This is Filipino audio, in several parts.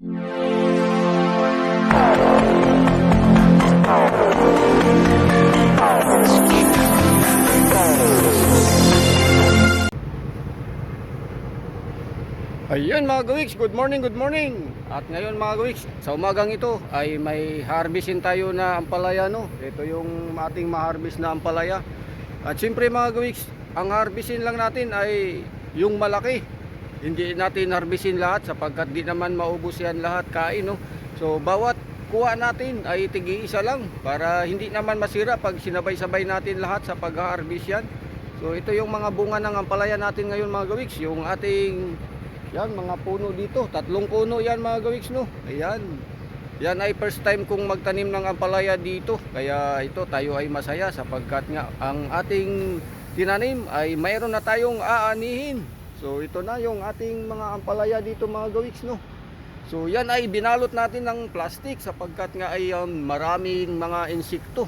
Ayun mga gawiks, good morning, good morning. At ngayon mga gawiks, sa umagang ito ay may harvestin tayo na ampalaya no. Ito yung ating ma-harvest na ampalaya. At siyempre mga gawiks, ang harvestin lang natin ay yung malaki. Hindi natin harvestin lahat sapagkat di naman maubos yan lahat kain no. So bawat kuha natin ay tigi isa lang para hindi naman masira pag sinabay-sabay natin lahat sa pag-harvest yan. So ito yung mga bunga ng ampalaya natin ngayon mga gawiks, yung ating yan, mga puno dito. Tatlong puno yan mga gawiks, no? Ayan. Yan ay first time kong magtanim ng ampalaya dito. Kaya ito, tayo ay masaya sapagkat nga ang ating tinanim ay mayroon na tayong aanihin. So ito na yung ating mga ampalaya dito mga gawiks, no? So yan ay binalot natin ng plastic sapagkat nga ay um, maraming mga insekto.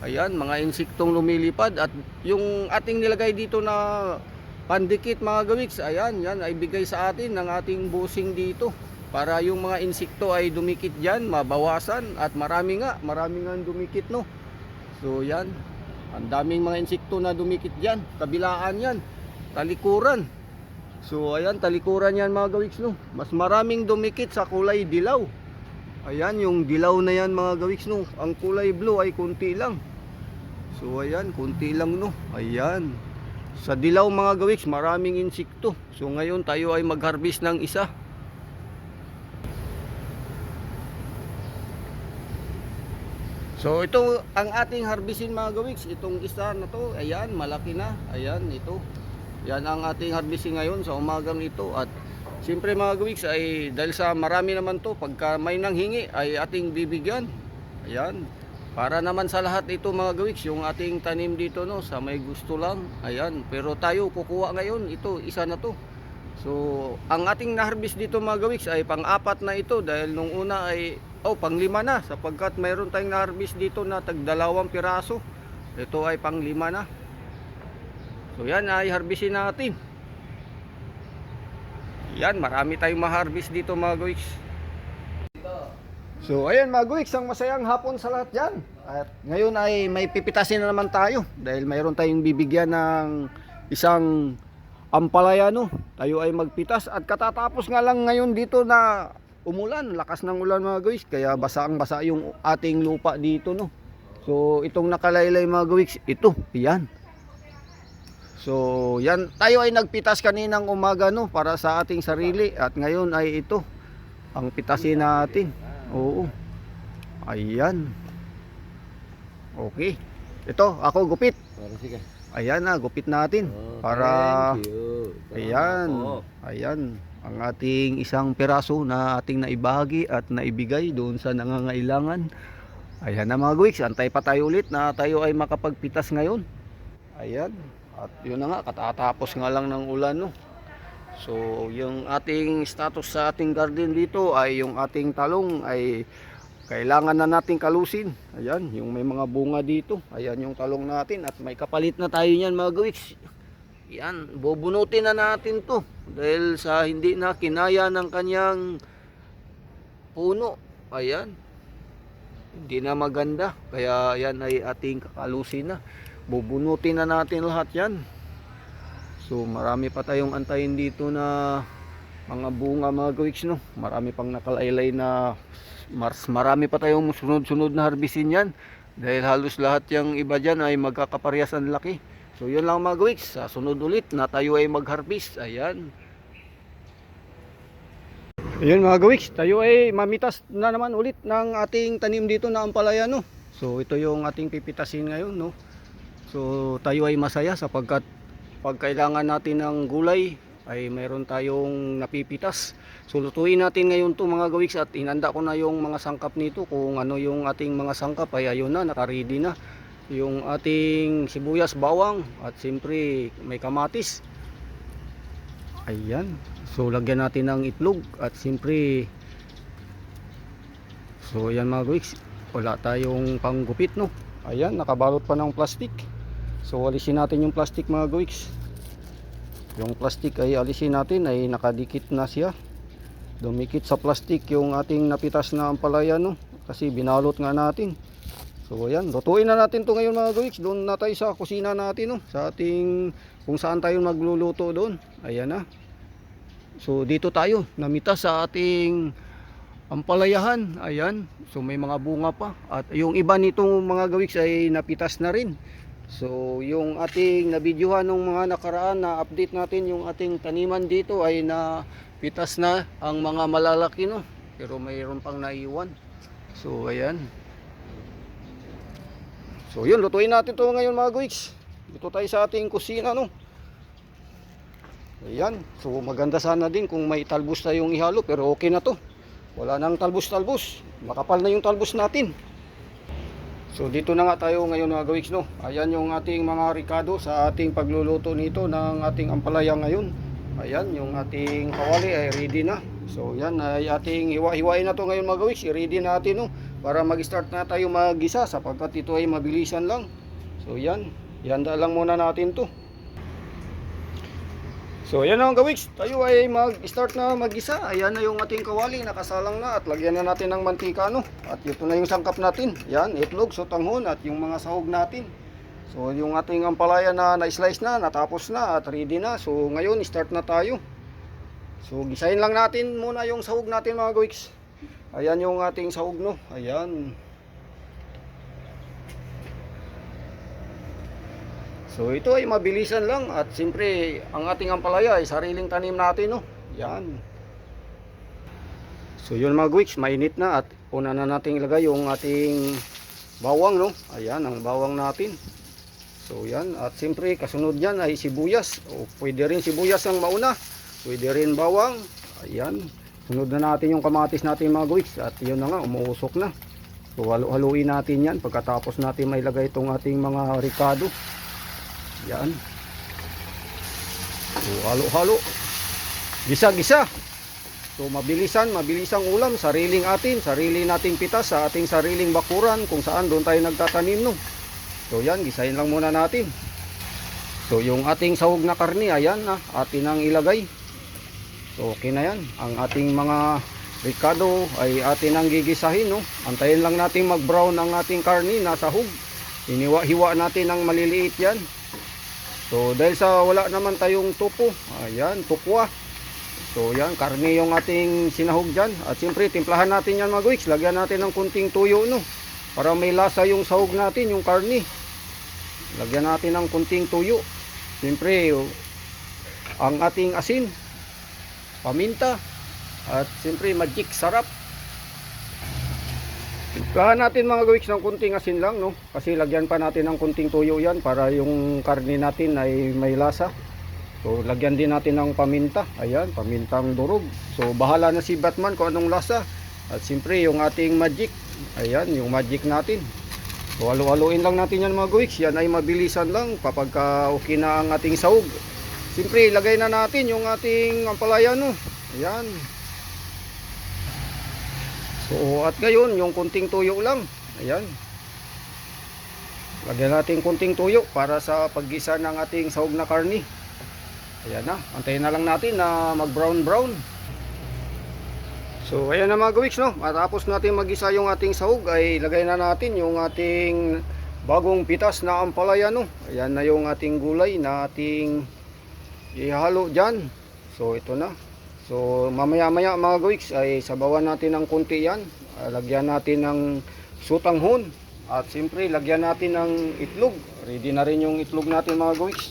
Ayan, mga insektong lumilipad at yung ating nilagay dito na pandikit mga gawiks ayan yan ay bigay sa atin ng ating busing dito para yung mga insekto ay dumikit dyan mabawasan at marami nga marami nga dumikit no so yan ang daming mga insekto na dumikit dyan kabilaan yan talikuran so ayan talikuran yan mga gawiks no mas maraming dumikit sa kulay dilaw ayan yung dilaw na yan mga gawiks no ang kulay blue ay kunti lang so ayan kunti lang no ayan sa dilaw mga gawiks, maraming insekto. So ngayon tayo ay mag-harvest ng isa. So ito ang ating harvestin mga gawiks. Itong isa na to, ayan, malaki na. Ayan, ito. Yan ang ating harvesting ngayon sa umagang ito. At siyempre mga gawiks ay dahil sa marami naman to, pagka may nanghingi ay ating bibigyan. Ayan. Para naman sa lahat ito mga gawiks, yung ating tanim dito no, sa may gusto lang. Ayan, pero tayo kukuha ngayon, ito isa na to. So, ang ating na-harvest dito mga gawiks ay pang-apat na ito dahil nung una ay oh, pang-lima na sapagkat mayroon tayong na-harvest dito na tagdalawang piraso. Ito ay pang-lima na. So, yan ay harvestin natin. Yan, marami tayong ma-harvest dito mga gawiks. So ayan mga guwiks, ang masayang hapon sa lahat dyan. At ngayon ay may pipitasin na naman tayo dahil mayroon tayong bibigyan ng isang ampalaya no. Tayo ay magpitas at katatapos nga lang ngayon dito na umulan, lakas ng ulan mga guwiks, kaya basaang basa yung ating lupa dito no. So itong nakalaylay mga guwiks, ito, yan. So yan, tayo ay nagpitas kaninang umaga no para sa ating sarili at ngayon ay ito ang pitasin natin. Oo. Ayan. Okay. Ito, ako gupit. Ayan na, gupit natin. Oh, Para, ayan. Ayan. Ang ating isang piraso na ating naibahagi at naibigay doon sa nangangailangan. Ayan na mga guwiks, antay pa tayo ulit na tayo ay makapagpitas ngayon. Ayan. At yun na nga, katatapos nga lang ng ulan no. So, yung ating status sa ating garden dito ay yung ating talong ay kailangan na nating kalusin. Ayan, yung may mga bunga dito. Ayan yung talong natin at may kapalit na tayo niyan mga gawiks. Yan, bubunutin na natin to dahil sa hindi na kinaya ng kanyang puno. Ayan. Hindi na maganda. Kaya yan ay ating kakalusin na. Bubunutin na natin lahat yan. So marami pa tayong antayin dito na mga bunga mga gawiks no. Marami pang nakalaylay na mars marami pa tayong sunod-sunod na harbisin yan. Dahil halos lahat yung iba dyan ay magkakaparehas ang laki. So yun lang mga gawiks. Sa sunod ulit na tayo ay mag-harvest. Ayan. Ayun mga gawiks, tayo ay mamitas na naman ulit ng ating tanim dito na ampalaya no. So ito yung ating pipitasin ngayon no. So tayo ay masaya sapagkat pag kailangan natin ng gulay ay mayroon tayong napipitas. So lutuin natin ngayon to mga gawiks at hinanda ko na yung mga sangkap nito kung ano yung ating mga sangkap ay ayun na nakaready na. Yung ating sibuyas, bawang at siyempre may kamatis. Ayan. So lagyan natin ng itlog at siyempre So ayan mga gawiks, wala tayong panggupit no. Ayan, nakabalot pa ng plastic. So alisin natin yung plastic mga gawiks. Yung plastic ay alisin natin ay nakadikit na siya. dumikit sa plastic yung ating napitas na ampalaya no? Kasi binalot nga natin. So ayan lutuin na natin to ngayon mga gawiks doon na tayo sa kusina natin no? Sa ating kung saan tayo magluluto doon. Ayan na. So dito tayo namitas sa ating ampalayahan. Ayan. So may mga bunga pa. At yung iba nitong mga gawiks ay napitas na rin so yung ating nabidyohan ng mga nakaraan na update natin yung ating taniman dito ay na pitas na ang mga malalaki no? Pero mayroon pang naiwan. So ayan. So yun lutuin natin to ngayon mga guwiks dito tayo sa ating kusina no? Ayan. So maganda sana din kung may talbos tayong ihalo pero okay na to. Wala nang talbos talbos makapal na yung talbos natin So dito na nga tayo ngayon mga gawiks no. Ayan yung ating mga ricado sa ating pagluluto nito ng ating ampalaya ngayon. Ayan yung ating kawali ay ready na. So yan ay ating hiwa-hiwain na to ngayon mga gawiks. I-ready natin no para mag-start na tayo magisa sapagkat ito ay mabilisan lang. So yan, ihanda lang muna natin to. So ayan na mga gawiks, tayo ay mag-start na mag-isa. Ayan na yung ating kawali, nakasalang na at lagyan na natin ng mantika no. At ito na yung sangkap natin. Yan, itlog, sotanghon at yung mga sahog natin. So yung ating ampalaya na na-slice na, natapos na at ready na. So ngayon start na tayo. So gisahin lang natin muna yung sahog natin mga gawiks. Ayan yung ating sahog no. Ayan. So ito ay mabilisan lang at siyempre ang ating ampalaya ay sariling tanim natin no. Yan. So yun mga guwiks, mainit na at una na nating ilagay yung ating bawang no. Ayan ang bawang natin. So yan at siyempre kasunod yan ay sibuyas. O pwede rin sibuyas ang mauna. Pwede rin bawang. Ayan. Sunod na natin yung kamatis natin mga guwiks at yun na nga umuusok na. So halo-haluin natin yan pagkatapos natin may lagay itong ating mga ricado. Yan. So, halo-halo. Gisa-gisa. So, mabilisan, mabilisang ulam. Sariling atin, sarili nating pitas sa ating sariling bakuran kung saan doon tayo nagtatanim no. So, yan, gisahin lang muna natin. So, yung ating sahog na karni, ayan na, atin ang ilagay. So, okay na yan. Ang ating mga ricado ay atin ang gigisahin no. Antayin lang natin mag-brown ang ating karni na sahog. Iniwa-hiwa natin ang maliliit yan. So dahil sa wala naman tayong tupo, ayan, tukwa. So yan, karne yung ating sinahog dyan. At siyempre, timplahan natin yan mga guwiks. Lagyan natin ng kunting tuyo, no? Para may lasa yung sahog natin, yung karne. Lagyan natin ng kunting tuyo. Siyempre, oh, ang ating asin, paminta, at siyempre, magic sarap. Timplahan natin mga gawiks ng kunting asin lang no kasi lagyan pa natin ng kunting tuyo yan para yung karne natin ay may lasa. So lagyan din natin ng paminta. Ayan, pamintang durog. So bahala na si Batman kung anong lasa. At siyempre yung ating magic. Ayan, yung magic natin. So halo-haloin lang natin yan mga gawiks. Yan ay mabilisan lang kapag ka okay na ang ating sahog. Siyempre ilagay na natin yung ating ampalaya no. Ayan. So at ngayon yung kunting tuyo lang. Ayan. Lagyan natin kunting tuyo para sa paggisa ng ating sahog na karni. Ayan na. Antayin na lang natin na mag brown brown. So ayan na mga gawiks no. Matapos natin magisa yung ating sahog ay lagay na natin yung ating bagong pitas na ampalaya no. Ayan na yung ating gulay na ating ihalo dyan. So ito na. So mamaya maya mga gawiks ay sabawan natin ng kunti yan. Ah, lagyan natin ng sutanghon. At siyempre lagyan natin ng itlog. Ready na rin yung itlog natin mga gawiks.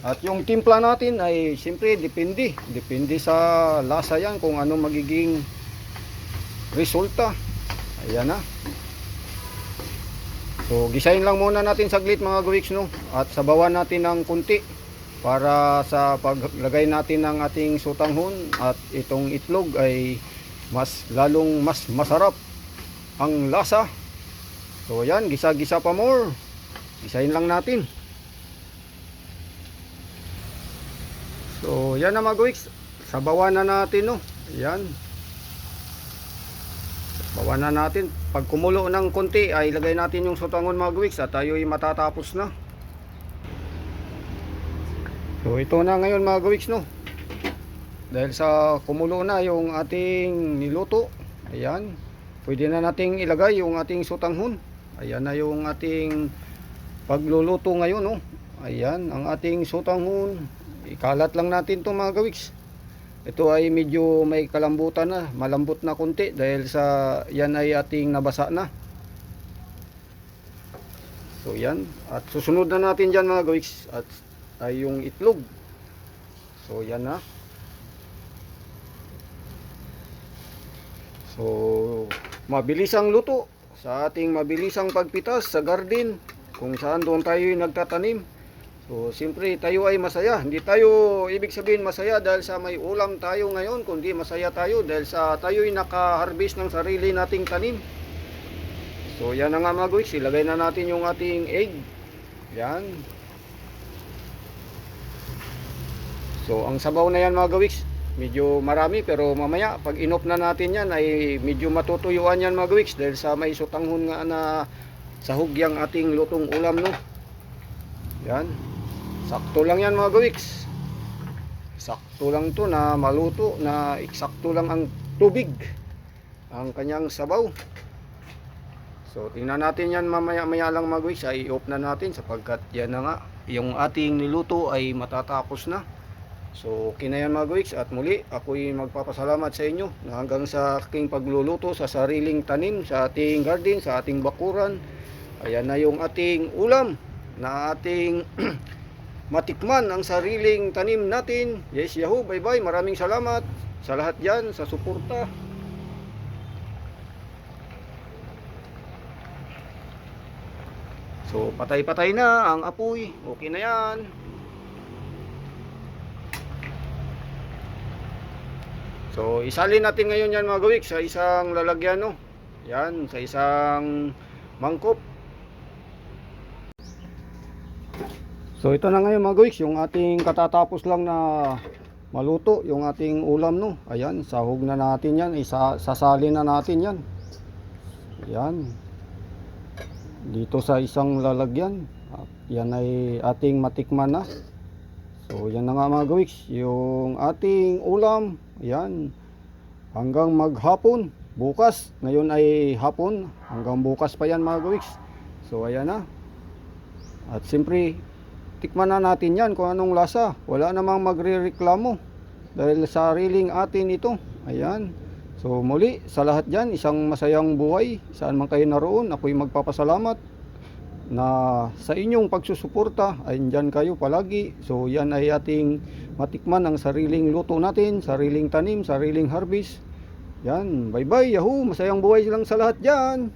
At yung timpla natin ay siyempre depende. Depende sa lasa yan kung ano magiging resulta. Ayan na. So gisahin lang muna natin saglit mga gawiks no. At sabawan natin ng kunti para sa paglagay natin ng ating sutanghon at itong itlog ay mas lalong mas masarap ang lasa. So ayan, gisa-gisa pa more. Gisahin lang natin. So yan na mga gawiks. Sabawan na natin no. Ayan. Bawan na natin. Pag kumulo ng konti ay ilagay natin yung sutanghon mga gawiks at tayo ay matatapos na. So ito na ngayon mga gawiks no. dahil sa kumulo na yung ating niluto. Ayan. Pwede na nating ilagay yung ating sutanghon. Ayan na yung ating pagluluto ngayon, no. Ayan, ang ating sutanghon. Ikalat lang natin 'to mga gawiks. Ito ay medyo may kalambutan na, malambot na konti dahil sa yan ay ating nabasa na. So yan, at susunod na natin dyan mga gawiks at ay yung itlog. So yan na. So mabilis ang luto sa ating mabilisang pagpitas sa garden kung saan doon tayo nagtatanim. So, siyempre tayo ay masaya. Hindi tayo ibig sabihin masaya dahil sa may ulam tayo ngayon, kundi masaya tayo dahil sa tayo ay naka-harvest ng sarili nating tanim. So, yan na nga mga guys, ilagay na natin yung ating egg. Yan. So, ang sabaw na yan mga gawiks, medyo marami pero mamaya pag inop na natin yan ay medyo matutuyuan yan mga gawiks dahil sa may sutanghon nga na sahog yung ating lutong ulam no. Yan. Sakto lang yan mga gawiks. Sakto lang to na maluto na eksakto lang ang tubig ang kanyang sabaw. So tingnan natin yan mamaya maya lang mga gawiks ay i-off na natin sapagkat yan na nga yung ating niluto ay matatapos na. So okay na yan mga gawiks at muli ako'y magpapasalamat sa inyo na hanggang sa aking pagluluto sa sariling tanim sa ating garden, sa ating bakuran. Ayan na yung ating ulam na ating matikman ang sariling tanim natin. Yes, Yahoo, bye-bye. Maraming salamat sa lahat yan, sa suporta. So, patay-patay na ang apoy. Okay na yan. So, isalin natin ngayon yan mga gawik sa isang lalagyan, no? Yan, sa isang mangkop. So ito na ngayon mga guys, yung ating katatapos lang na maluto, yung ating ulam no. Ayan, sahog na natin yan, isa sasalin na natin yan. Yan. Dito sa isang lalagyan. Yan ay ating matikman na. So yan na nga mga guys, yung ating ulam. Yan. Hanggang maghapon, bukas. Ngayon ay hapon, hanggang bukas pa yan mga guys. So ayan na. At siyempre, tikman na natin yan kung anong lasa. Wala namang magre-reklamo dahil sariling atin ito. Ayan. So muli sa lahat dyan, isang masayang buhay. Saan man kayo naroon, ako'y magpapasalamat na sa inyong pagsusuporta ay dyan kayo palagi. So yan ay ating matikman ang sariling luto natin, sariling tanim, sariling harvest. Yan, bye bye, yahoo, masayang buhay lang sa lahat dyan.